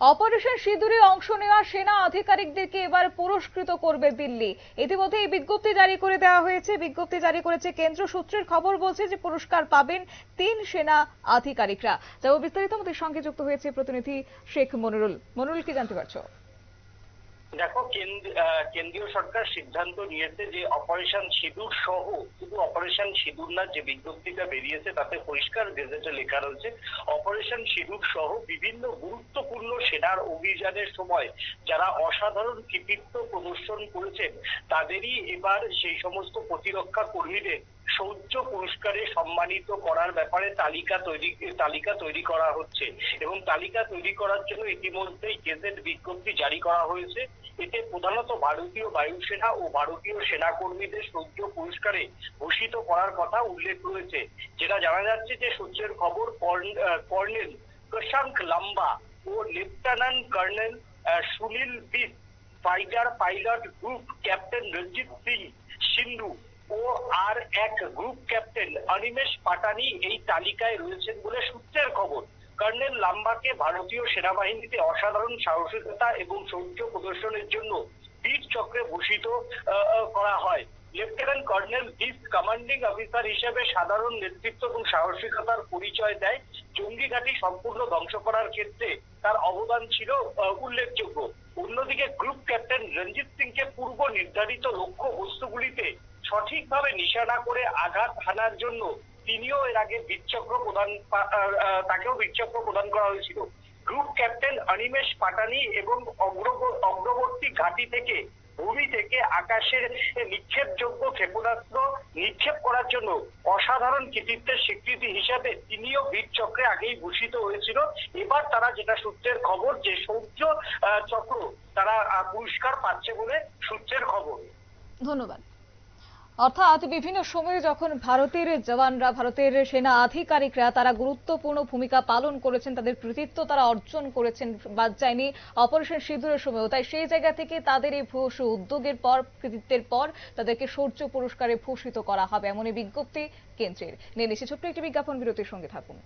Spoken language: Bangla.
অপারেশন সিঁদুরে অংশ নেওয়া সেনা আধিকারিকদেরকে এবার পুরস্কৃত করবে দিল্লি। ইতিমধ্যে এই বিজ্ঞপ্তি জারি করে দেওয়া হয়েছে। বিজ্ঞপ্তি জারি করেছে কেন্দ্র সূত্রের খবর বলছে যে পুরস্কার পাবেন তিন সেনা আধিকারিকরা। যাব বিস্তারিত আমাদের সঙ্গে যুক্ত হয়েছে প্রতিনিধি শেখ মনিরুল। মনিরুল, কি জানতে পারছ? দেখো কেন্দ্রীয় সরকার সিদ্ধান্ত নিয়েছে যে অপারেশন সিঁদুর সহ, শুধু অপারেশন সিঁদুর না, যে বিজ্ঞপ্তিটা বেরিয়েছে তাতে পরিষ্কার গেজেটে লেখা রয়েছে অপারেশন সিঁদুর সহ বিভিন্ন গুরুত্বপূর্ণ সেনার অভিযানের সময় যারা অসাধারণ কৃতিত্ব প্রদর্শন করেছেন, তাদেরই এবার সেই সমস্ত প্রতিরক্ষা কর্মীদের শৌর্য পুরস্কারে সম্মানিত করার ব্যাপারে তালিকা তৈরি তালিকা তৈরি করা হচ্ছে। এবং তালিকা তৈরি করার জন্য ইতিমধ্যেই গেজেট বিজ্ঞপ্তি জারি করা হয়েছে। এতে প্রধানত ভারতীয় বায়ুসেনা ও ভারতীয় সেনা কর্মীদের শৌর্য পুরস্কারে ভূষিত করার কথা উল্লেখ রয়েছে, যেটা জানা যাচ্ছে যে সূত্রের খবর কর্নেল প্রশাঙ্ক লাম্বা ও lieutenant colonel Sunil Bisht fighter pilot group captain Ranjit Singh Sindhu ও আর এক গ্রুপ ক্যাপ্টেন অনিমেষ পাটানি এই তালিকায় রয়েছেন বলে সূত্রের খবর। কর্নেল লাম্বাকে ভারতীয় সেনাবাহিনীতে অসাধারণ সাহসিকতা এবং শৌর্য প্রদর্শনের জন্য বীর চক্রে ভূষিত করা হয়। Lieutenant colonel Bisht commanding officer হিসেবে সাধারণ নেতৃত্ব এবং সাহসিকতার পরিচয় দেয়। জঙ্গি ঘাঁটি সম্পূর্ণ ধ্বংস করার ক্ষেত্রে তার অবদান ছিল উল্লেখযোগ্য। অন্যদিকে গ্রুপ ক্যাপ্টেন রঞ্জিত সিংকে পূর্ব নির্ধারিত লক্ষ্য বস্তুগুলিতে সঠিকভাবে নিশানা করে আঘাত হানার জন্য তিনিও এর আগে বীরচক্র প্রদান তাকেও বীরচক্র প্রদান করা হয়েছিল। গ্রুপ ক্যাপ্টেন অনিমেষ পাটানি এবং অগ্রবর্তী ঘাঁটি থেকে ভূমি থেকে আকাশের নিক্ষেপযোগ্য ক্ষেপণাস্ত্র নিক্ষেপ করার জন্য অসাধারণ কৃতিত্বের স্বীকৃতি হিসাবে তিনিও বীর চক্রে আগেই ভূষিত হয়েছিল। এবার তারা যেটা সূত্রের খবর যে সৌর্য চক্র তারা পুরস্কার পাচ্ছে বলে সূত্রের খবর। ধন্যবাদ। অর্থাৎ বিভিন্ন সময়ে যখন ভারতের জওয়ানরা, ভারতের সেনা আধিকারিকরা তারা গুরুত্বপূর্ণ ভূমিকা পালন করেছেন, তাদের কৃতিত্ব তারা অর্জন করেছেন বাদ যায়নি অপারেশন সিঁদুরের সময়ও। তাই সেই জায়গা থেকে তাদের এই ভূয়সী উদ্যোগের পর, কৃতিত্বের পর তাদেরকে শৌর্য পুরস্কারে ভূষিত করা হবে এমনই বিজ্ঞপ্তি কেন্দ্রের। নিয়ে নিচ্ছে ছোট্ট একটি বিজ্ঞাপন, বিরতির সঙ্গে থাকুন।